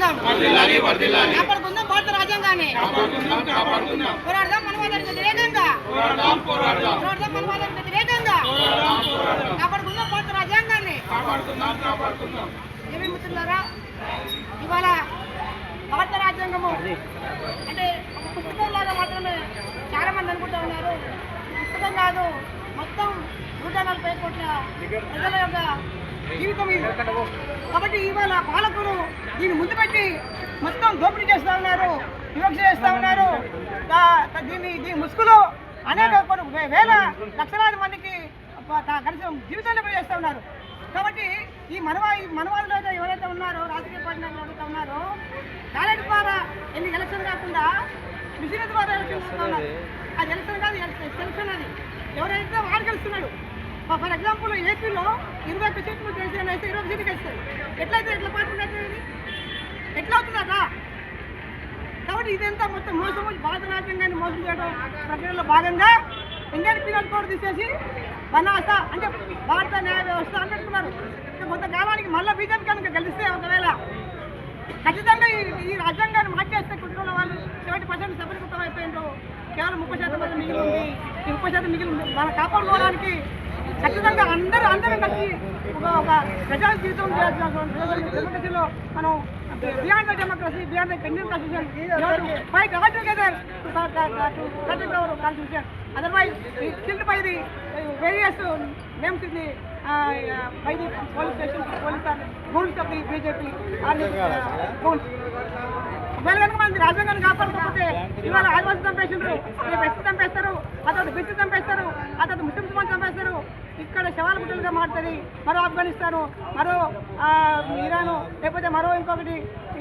రాజ్యాంగం కాపాడుకుందాం భారత రాజ్యాంగాన్ని. పోరాడదాం మనవాదానికి వ్యతిరేకంగా. పోరాడదాం మనవాదానికి వ్యతిరేకంగా. కాపాడుకుందాం భారత రాజ్యాంగాన్ని. ఏమేమి మిత్రులారా ఇవాళ భారత రాజ్యాంగము అంటే ఒక పుస్తకం లాగా మాత్రమే చాలా మంది అనుకుంటూ ఉన్నారు. పుస్తకం కాదు మొత్తం నూట నలభై కోట్ల ప్రజల యొక్క జీవితం కాబట్టి ఇవాళ పాలకులు దీన్ని ముందు పెట్టి మొత్తం దోపిడీ చేస్తూ ఉన్నారు వివక్ష చేస్తూ ఉన్నారు. దీన్ని దీని ముసుగులో అనేక కొన్ని వేల లక్షలాది మందికి ప- తా- కనీసం కూడా చేస్తూ ఉన్నారు. కాబట్టి ఈ మనవా ఈ మనవాళ్ళు అయితే ఎవరైతే ఉన్నారో రాజకీయ పార్టీ ఎవరైతే ఉన్నారో బ్యాలెట్ ద్వారా ఎన్ని ఎలక్షన్ కాకుండా మిషన్ ద్వారా ఎలక్షన్ ఉన్నారు. అది ఎలక్షన్ కాదు ఎలక్షన్ అది. ఎవరైతే వాడు గెలుస్తున్నాడు. ఫర్ ఎగ్జాంపుల్ ఏపీలో ఇరవై ఒక్క సీట్లు కేసీఆర్ ఇరవై సీట్లు గెలుస్తాయి ఎట్లయితే ఎట్లా పార్టీ ఉన్నట్టు ఎట్లా అవుతుందట కాబట్టి ఇదంతా మొత్తం మోసము భారత రాజ్యాంగాన్ని మోసం చేయడం ప్రక్రియలో భాగంగా ఇండియన్ పీనల్ కోడ్ తీసేసి బనాస అంటే భారత న్యాయ వ్యవస్థ అని పెట్టుకున్నారు ఇంకా కొంతకాలానికి మళ్ళీ బీజేపీ కనుక గెలిస్తే ఒకవేళ ఖచ్చితంగా ఈ రాజ్యాంగాన్ని మార్చేస్తే కుటుంబంలో వాళ్ళు సెవెంటీ పర్సెంట్ సఫలీకృతం అయిపోయిండ్రు. కేవలం ముప్పై శాతం మంది మిగిలి ఉంది. ఈ ముప్పై శాతం మిగిలి ఉంది. మనం కాపాడుకోవడానికి ఖచ్చితంగా అందరూ అందరం కలిసి ఒక ఒక ప్రజా జీవితం డెమోక్రసీలో మనం beyond the democracy beyond the Indian constitution. Fight our together to protect our constitution. Otherwise killed by the various names in the by the police station police rules of the BJP rules ఒకవేళ కనుక మనకి రాజ్యాంగాన్ని కాపాడుకోకపోతే ఇవాళ ఆదివాసీ చంపేసిండ్రు రేపు SC చంపేస్తారు అతను తర్వాత చంపేస్తారు ఆ తర్వాత ముస్లిమ్స్ వాళ్ళు చంపేస్తారు ఇక్కడ శవాల గుట్టలుగా మారుతుంది మరో ఆఫ్ఘనిస్తాను మరో ఇరాను లేకపోతే మరో ఇంకొకటి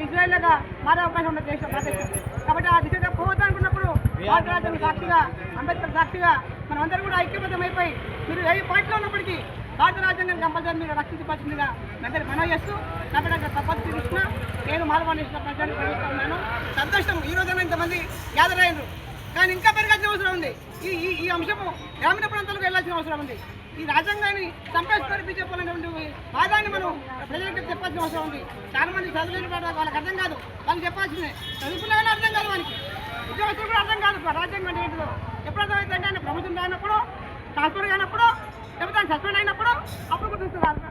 ఇజ్రాయెల్ లాగా మారే అవకాశం ఉన్న దేశం ప్రదేశం కాబట్టి ఆ దిశగా పోవద్దు అనుకున్నప్పుడు భారత రాజ్యాంగం సాక్షిగా అంబేద్కర్ సాక్షిగా మనమందరం కూడా ఐక్యబద్ధం అయిపోయి మీరు ఏ పార్టీలో ఉన్నప్పటికీ భారత రాజ్యాంగం కంపల్సరీ మీరు రక్షించవలసిందిగా అందరికి మనవి చేస్తూ కాబట్టి తప్పదు కృష్ణ. నేను ప్రజలు ప్రవేశిస్తున్నాను సంతోషం ఈ రోజున ఇంతమంది గ్యాదర్ అయ్యారు కానీ ఇంకా పెరగాల్సిన అవసరం ఉంది. ఈ ఈ ఈ అంశము గ్రామీణ ప్రాంతాలకు వెళ్ళాల్సిన అవసరం ఉంది. ఈ రాజ్యాంగాన్ని సంపేసుకొని బీజేపీ బాధాన్ని మనం ప్రజలకు చెప్పాల్సిన అవసరం ఉంది. చాలా మంది చదువులేని వాడు వాళ్ళకి అర్థం కాదు. వాళ్ళకి చెప్పాల్సిందే. చదువుకున్నా అర్థం కాదు వాళ్ళకి ఉద్యోగస్తులు కూడా అర్థం కాదు. రాజ్యాంగం అంటే ఏంటిదో. ఎప్పుడు అర్థమైంది అంటే ఆయన ప్రభుత్వం రానప్పుడు ట్రాన్స్ఫర్ కానప్పుడు లేకపోతే ఆయన సస్పెండ్ అయినప్పుడు అప్పుడు గుర్తిస్తారు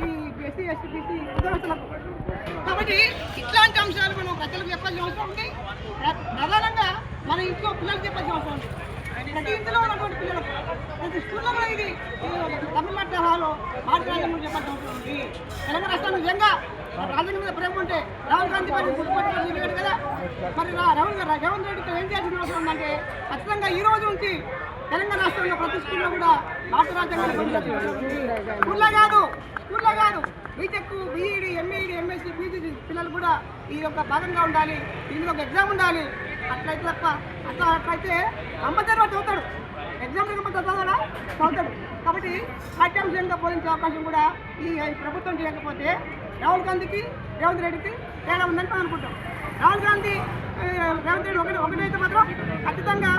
ఈ ఎస్సీ ఎస్టీ బీసీ ఉద్యోగస్తులకు. కాబట్టి ఇట్లాంటి అంశాలు మనం ప్రజలకు చెప్పాల్సిన అవసరం ఉంది. ప్రధానంగా మన ఇంట్లో పిల్లలకు చెప్పాల్సిన అవసరం ఉంది. ప్రతి ఇంట్లో ఉన్నటువంటి పిల్లలకు ప్రతి స్కూల్లో కూడా ఇది. ఇది తమిళనాడు తరహాలో చెప్పడం ఉంటుంది తెలంగాణ రాష్ట్రంలో నిజంగా రాజకీయ మీద ప్రేమ ఉంటే రాహుల్ గాంధీ గారిని గుర్తుపెట్టుకొని నిలబెట్టాడు కదా. మరి రా- రాహుల్ గారు రేవంత్ రెడ్డితో ఏం చేయాల్సిన అవసరం ఉందంటే ఖచ్చితంగా ఈ రోజు నుంచి తెలంగాణ రాష్ట్రంలో ప్రతి స్కూల్లో కూడా భారత రాజ్యాంగాన్ని స్కూల్లో కాదు స్కూల్లో కాదు. B Tech B Ed M Ed M Sc PG పిల్లలు కూడా ఈ యొక్క భాగంగా ఉండాలి. దీనిలో ఒక ఎగ్జామ్ ఉండాలి. అట్లయితే తప్ప అట్లా అట్లయితే కంపల్సరీ వాడు చదువుతాడు ఎగ్జామ్ లేకపోతే చదవాలా చదువుతాడు కాబట్టి పాఠ్యాంశంగా బోధించే అవకాశం కూడా ఈ ప్రభుత్వం చేయకపోతే రాహుల్ గాంధీకి రేవంత్ రెడ్డికి తేడా ఉందని మనం అనుకుంటాం. రాహుల్ గాంధీ రేవంత్ రెడ్డి ఒకటి ఒకటైతే మాత్రం ఖచ్చితంగా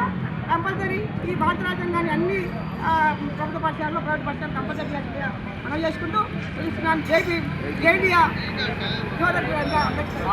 కంపల్సరీ ఈ భారత రాజ్యాంగాన్ని అన్ని ప్రభుత్వ పాఠశాలలో ప్రైవేట్ పాఠశాలలో కంపల్సరీ మనం చేసుకుంటూ తెలుస్తున్నాను జై భీమ్ జై ఇండియా అంబేద్కర్!